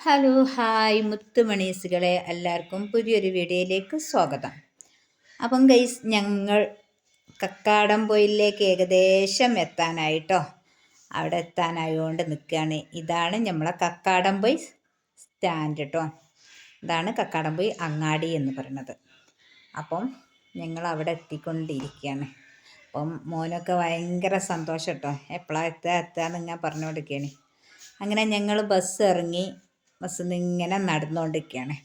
Hello hi മുത്തുമണീസുകളെ. എല്ലാവർക്കും പുതിയൊരു വീഡിയോയിലേക്ക് സ്വാഗതം. അപ്പം ഗൈസ് ഞങ്ങൾ കക്കാടംപൊയിലേക്ക് ഏകദേശം എത്താനായിട്ടോ. അവിടെ എത്താനായതുകൊണ്ട് നിൽക്കുകയാണ് ഇതാണ് നമ്മളെ കക്കാടംപൊയ് സ്റ്റാൻഡ് കേട്ടോ ഇതാണ് കക്കാടംപൊയ് അങ്ങാടി എന്ന് പറയുന്നത് അപ്പം ഞങ്ങൾ അവിടെ എത്തിക്കൊണ്ടിരിക്കുകയാണ് അപ്പം മോനൊക്കെ ഭയങ്കര സന്തോഷം കേട്ടോ എപ്പോഴാണ് എത്തുക ഞാൻ പറഞ്ഞുകൊണ്ടിരിക്കുകയാണ് അങ്ങനെ ഞങ്ങൾ ബസ് ഇറങ്ങി നിന്ന് ഇങ്ങനെ നടന്നുകൊണ്ടിരിക്കുകയാണ്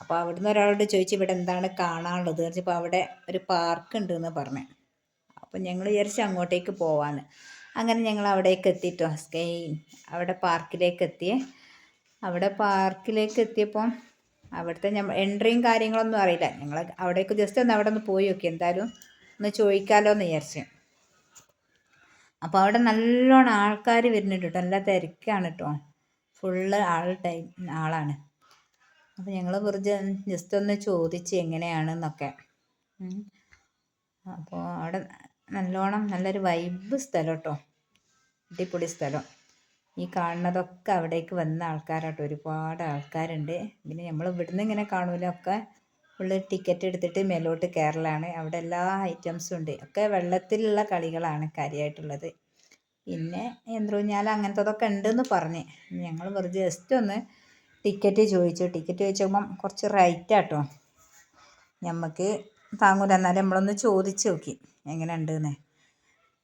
അപ്പോൾ അവിടുന്ന് ഒരാളോട് ചോദിച്ചു ഇവിടെ എന്താണ് കാണാനുള്ളത്? ചോദിച്ചപ്പോൾ അവിടെ ഒരു പാർക്ക് ഉണ്ട് എന്ന് പറഞ്ഞു. അപ്പോൾ ഞങ്ങൾ വിചാരിച്ച് അങ്ങോട്ടേക്ക് പോവാന്ന്. അങ്ങനെ ഞങ്ങൾ അവിടേക്ക് എത്തിയിട്ടോ സ്കെയിൻ അവിടെ പാർക്കിലേക്ക് എത്തിയേ അവിടെ പാർക്കിലേക്ക് എത്തിയപ്പോൾ അവിടുത്തെ ഞമ്മ എൻട്രിയും കാര്യങ്ങളൊന്നും അറിയില്ല. ഞങ്ങൾ അവിടേക്ക് ജസ്റ്റ് ഒന്ന് അവിടെ ഒന്ന് പോയി നോക്കി. എന്തായാലും ഒന്ന് ചോദിക്കാമല്ലോ എന്ന് വിചാരിച്ചു. അപ്പോൾ അവിടെ നല്ലോണം ആൾക്കാർ വരുന്നുണ്ട് കേട്ടോ. നല്ല തിരക്കാണ് കേട്ടോ. ഫുള്ള് ആൾ ടൈം ആളാണ്. അപ്പോൾ ഞങ്ങൾ വെറുതെ ജസ്റ്റ് ഒന്ന് ചോദിച്ച് എങ്ങനെയാണെന്നൊക്കെ. അപ്പോൾ അവിടെ നല്ലോണം നല്ലൊരു വൈബ് സ്ഥലം കേട്ടോ അടിപൊളി സ്ഥലം. ഈ കാണുന്നതൊക്കെ അവിടേക്ക് വന്ന ആൾക്കാരാട്ടോ. ഒരുപാട് ആൾക്കാരുണ്ട്. പിന്നെ നമ്മൾ ഇവിടുന്ന് ഇങ്ങനെ കാണൂല ഒക്കെ ഫുള്ള് ടിക്കറ്റ് എടുത്തിട്ട് മേലോട്ട് കയറലാണ് അവിടെ എല്ലാ ഐറ്റംസും ഉണ്ട്. ഒക്കെ വെള്ളത്തിലുള്ള കളികളാണ് കാര്യമായിട്ടുള്ളത് പിന്നെ യന്ത്രൂഞ്ഞാൽ അങ്ങനത്തതൊക്കെ ഉണ്ടെന്ന് പറഞ്ഞ്. ഞങ്ങൾ വെറുതെ ജസ്റ്റ് ഒന്ന് ടിക്കറ്റ് ചോദിച്ചു. ടിക്കറ്റ് ചോദിച്ചപ്പം കുറച്ച് റൈറ്റ് ആട്ടോ. നമുക്ക് താങ്ങൂല. എന്നാലും നമ്മളൊന്ന് ചോദിച്ചു നോക്കി. എങ്ങനെ ഉണ്ടെന്ന്.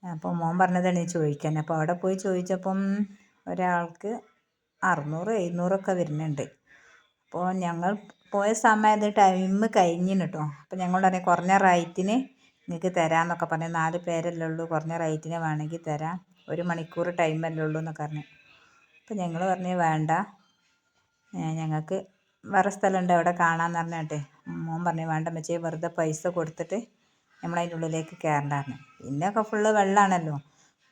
അപ്പോൾ മോൻ പറഞ്ഞതാണ് ചോദിക്കാൻ. അപ്പോൾ അവിടെ പോയി ചോദിച്ചപ്പം ഒരാൾക്ക് അറുന്നൂറ് എഴുന്നൂറൊക്കെ വരുന്നുണ്ട്. അപ്പോൾ ഞങ്ങൾ പോയ സമയത്ത് ടൈം കഴിഞ്ഞിന് കേട്ടോ അപ്പോൾ ഞങ്ങൾ കുറഞ്ഞ റേറ്റിന് നിങ്ങൾക്ക് തരാമെന്നൊക്കെ പറഞ്ഞു നാല് പേരല്ലേ ഉള്ളൂ. കുറഞ്ഞ റേറ്റിന് വേണമെങ്കിൽ തരാം. ഒരു മണിക്കൂർ ടൈമല്ലേ ഉള്ളൂ എന്നൊക്കെ പറഞ്ഞു. അപ്പോൾ ഞങ്ങൾ പറഞ്ഞു വേണ്ട. ഞങ്ങൾക്ക് വേറെ സ്ഥലമുണ്ട്. അവിടെ കാണാമെന്ന് പറഞ്ഞിട്ട്. മോൻ പറഞ്ഞു വേണ്ട മെച്ചേ വെറുതെ പൈസ കൊടുത്തിട്ട് നമ്മളതിന്റെ ഉള്ളിലേക്ക് കയറണ്ടായിരുന്നു പിന്നെയൊക്കെ ഫുള്ള് വെള്ളമാണല്ലോ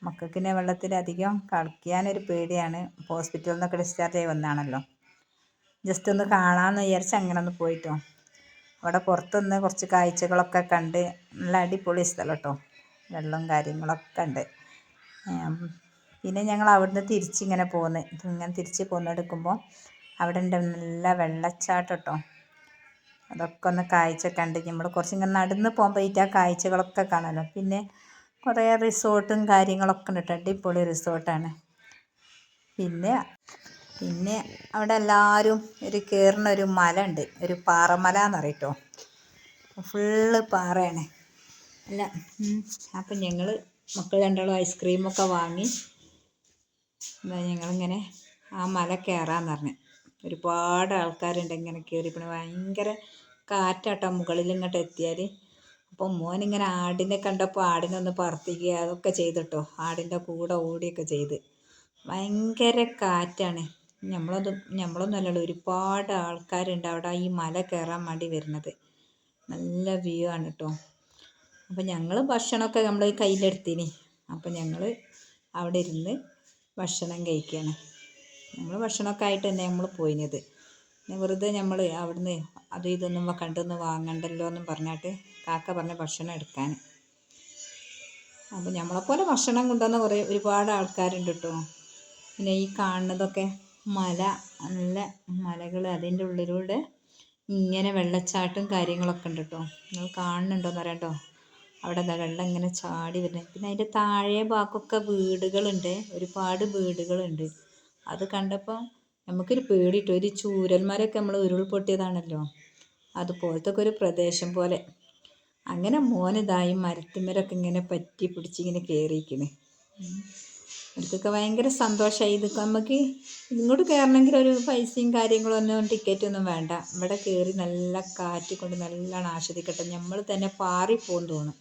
മക്കൾക്കിനെ വെള്ളത്തിൽ അധികം കളിക്കാനൊരു പേടിയാണ്. ഹോസ്പിറ്റലിൽ നിന്നൊക്കെ ഡിസ്ചാർജ് ആയി വന്നാണല്ലോ. ജസ്റ്റ് ഒന്ന് കാണാമെന്ന് വിചാരിച്ച് അങ്ങനെ ഒന്ന് പോയിട്ടോ. അവിടെ പുറത്തുനിന്ന് കുറച്ച് കാഴ്ചകളൊക്കെ കണ്ട് നല്ല അടിപൊളി സ്ഥലം കേട്ടോ. വെള്ളവും കാര്യങ്ങളൊക്കെ ഉണ്ട്. പിന്നെ ഞങ്ങൾ അവിടുന്ന് തിരിച്ചിങ്ങനെ പോന്ന്. ഇങ്ങനെ തിരിച്ച് പോന്നെടുക്കുമ്പോൾ അവിടെ ഉണ്ട് നല്ല വെള്ളച്ചാട്ടം കേട്ടോ. അതൊക്കെ ഒന്ന് കാഴ്ച കണ്ട് നമ്മൾ കുറച്ചിങ്ങനെ നടന്ന് പോകുമ്പോൾ ആ കാഴ്ചകളൊക്കെ കാണാമല്ലോ പിന്നെ കുറേ റിസോർട്ടും കാര്യങ്ങളൊക്കെ ഉണ്ട് കേട്ടോ. അടിപൊളി റിസോർട്ടാണ്. പിന്നെ പിന്നെ അവിടെ എല്ലാവരും ഒരു കയറുന്ന ഒരു മല ഉണ്ട് ഒരു പാറമല എന്ന് പറയട്ടോ ഫുള്ള് പാറയാണ് അല്ല അപ്പം ഞങ്ങൾ മക്കൾ രണ്ടാളും ഐസ്ക്രീമൊക്കെ വാങ്ങി. ഞങ്ങളിങ്ങനെ ആ മല കയറാമെന്ന് പറഞ്ഞു ഒരുപാട് ആൾക്കാരുണ്ട് ഇങ്ങനെ കയറി പിന്നെ ഭയങ്കര കാറ്റാട്ടോ മുകളിൽ ഇങ്ങോട്ട് എത്തിയാൽ അപ്പോൾ മോനിങ്ങനെ ആടിനെ കണ്ടപ്പോൾ ആടിനെ ഒന്ന് പറത്തിക്കുക അതൊക്കെ ചെയ്തിട്ടോ? ആടിന്റെ കൂടെ ഓടിയൊക്കെ ചെയ്ത്. ഭയങ്കര കാറ്റാണ്. നമ്മളൊന്നും ഞമ്മളൊന്നുമല്ലല്ലോ ഒരുപാട് ആൾക്കാരുണ്ട് അവിടെ ഈ മല കയറാൻ വേണ്ടി വരുന്നത്. നല്ല വ്യൂ ആണ് കേട്ടോ അപ്പം ഞങ്ങൾ ഭക്ഷണമൊക്കെ നമ്മൾ കയ്യിലെടുത്തിന്. അപ്പം ഞങ്ങൾ അവിടെ ഇരുന്ന് ഭക്ഷണം കഴിക്കുകയാണ് നമ്മൾ ഭക്ഷണമൊക്കെ ആയിട്ട് തന്നെ നമ്മൾ പോയിനത് വെറുതെ നമ്മൾ അവിടുന്ന് അതും ഇതൊന്നും കണ്ടൊന്ന് വാങ്ങണ്ടല്ലോ എന്നും പറഞ്ഞിട്ട് കാക്ക പറഞ്ഞ ഭക്ഷണം എടുക്കാൻ. അപ്പോൾ നമ്മളെപ്പോലെ ഭക്ഷണം കൊണ്ടുവന്ന കുറേ ഒരുപാട് ആൾക്കാരുണ്ട് കേട്ടോ പിന്നെ ഈ കാണുന്നതൊക്കെ മല നല്ല മലകൾ അതിന്റെ ഉള്ളിലൂടെ ഇങ്ങനെ വെള്ളച്ചാട്ടം കാര്യങ്ങളൊക്കെ ഉണ്ട് കേട്ടോ നിങ്ങൾ കാണുന്നുണ്ടോയെന്ന് അറിയാം കേട്ടോ അവിടെ വെള്ളം ഇങ്ങനെ ചാടി വരുന്നത് പിന്നെ അതിന്റെ താഴെ ഭാഗമൊക്കെ വീടുകളുണ്ട്. ഒരുപാട് വീടുകളുണ്ട്. അത് കണ്ടപ്പോൾ നമുക്കൊരു പേടി കിട്ടും ഒരു ചൂരന്മാരൊക്കെ നമ്മൾ ഉരുൾപൊട്ടിയതാണല്ലോ. അതുപോലത്തെ ഒക്കെ ഒരു പ്രദേശം പോലെ. അങ്ങനെ മോനിതായി മരത്തിന്മേലൊക്കെ ഇങ്ങനെ പറ്റി പിടിച്ച് ഇങ്ങനെ കയറിയിരിക്കണ് അവർക്കൊക്കെ ഭയങ്കര സന്തോഷമായി ഇത് നമുക്ക് ഇങ്ങോട്ട് കയറണമെങ്കിൽ ഒരു പൈസയും കാര്യങ്ങളൊന്നും ടിക്കറ്റൊന്നും വേണ്ട. ഇവിടെ കയറി നല്ല കാറ്റ് കൊണ്ട് നല്ലോണം ആസ്വദിക്കട്ടെ. നമ്മൾ തന്നെ പാറിപ്പോകും തോന്നും.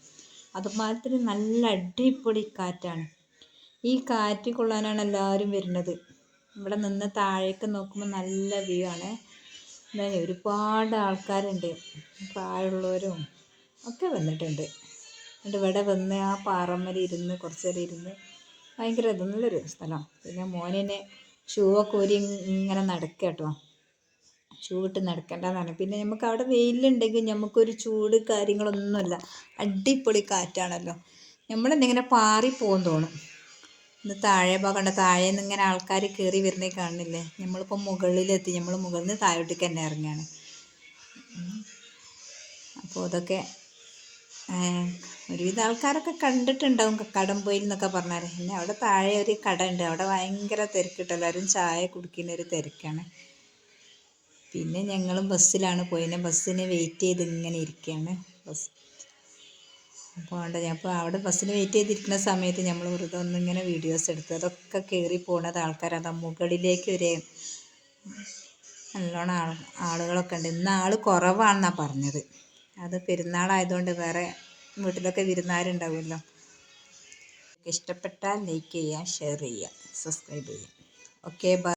അതുമാതിരി നല്ല അടിപൊളി കാറ്റാണ്. ഈ കാറ്റ് കൊള്ളാനാണ് എല്ലാവരും വരുന്നത്. ഇവിടെ നിന്ന് താഴേക്ക് നോക്കുമ്പോൾ നല്ല വ്യൂ ആണ്. ഒരുപാട് ആൾക്കാരുണ്ട്. പ്രായമുള്ളവരും ഒക്കെ വന്നിട്ടുണ്ട്. എന്നിട്ട് ഇവിടെ വന്ന് ആ പാറമ്മൽ ഇരുന്ന് കുറച്ച് ഇരുന്ന് ഭയങ്കര ഇത് നല്ലൊരു സ്ഥലം. പിന്നെ മോനിനെ ഷൂ ഒക്കെ ഒരു ഇങ്ങനെ നടക്കുക കേട്ടോ. ഷൂ ഇട്ട് നടക്കേണ്ടതാണ്. പിന്നെ നമുക്ക് അവിടെ വെയിലുണ്ടെങ്കിൽ നമുക്കൊരു ചൂട് കാര്യങ്ങളൊന്നുമില്ല. അടിപൊളി കാറ്റാണല്ലോ. നമ്മളെന്തിങ്ങനെ പോകാൻ തോന്നും. ഇന്ന് താഴെ ഭാഗമുണ്ട് താഴെ നിന്ന് ഇങ്ങനെ ആൾക്കാർ കയറി വരുന്നേ കാണുന്നില്ലേ നമ്മളിപ്പോൾ മുകളിലെത്തി. നമ്മൾ മുകളിൽ നിന്ന് താഴോട്ടേക്ക് തന്നെ ഇറങ്ങുകയാണ് അപ്പോൾ അതൊക്കെ ഒരുവിധ ആൾക്കാരൊക്കെ കണ്ടിട്ടുണ്ടാവും കടംപോയിൽ എന്നൊക്കെ പറഞ്ഞാൽ പിന്നെ അവിടെ താഴെ ഒരു കട ഉണ്ട് അവിടെ ഭയങ്കര തിരക്കിട്ട് എല്ലാവരും ചായ കുടിക്കുന്ന ഒരു തിരക്കാണ്. പിന്നെ ഞങ്ങളും ബസ്സിലാണ് പോയിന് ബസ്സിന് വെയിറ്റ് ചെയ്ത് ഇങ്ങനെ ഇരിക്കുകയാണ് ബസ് അപ്പോൾ അവിടെ അപ്പോൾ അവിടെ ബസ്സിന് വെയിറ്റ് ചെയ്തിരിക്കുന്ന സമയത്ത് നമ്മൾ വെറുതെ ഒന്നിങ്ങനെ വീഡിയോസ് എടുത്തു അതൊക്കെ കയറി പോണത് ആൾക്കാർ അതാ മുകളിലേക്ക് ഒരു നല്ലോണം ആൾ ആളുകളൊക്കെ ഉണ്ട്. ഇന്ന് ആൾ കുറവാണെന്നാണ് പറഞ്ഞത്. അത് പെരുന്നാളായതുകൊണ്ട് വേറെ വീട്ടിലൊക്കെ വിരുന്നാരുണ്ടാവുമല്ലോ. ഇഷ്ടപ്പെട്ടാൽ ലൈക്ക് ചെയ്യുക ഷെയർ ചെയ്യുക സബ്സ്ക്രൈബ് ചെയ്യുക. Okay bye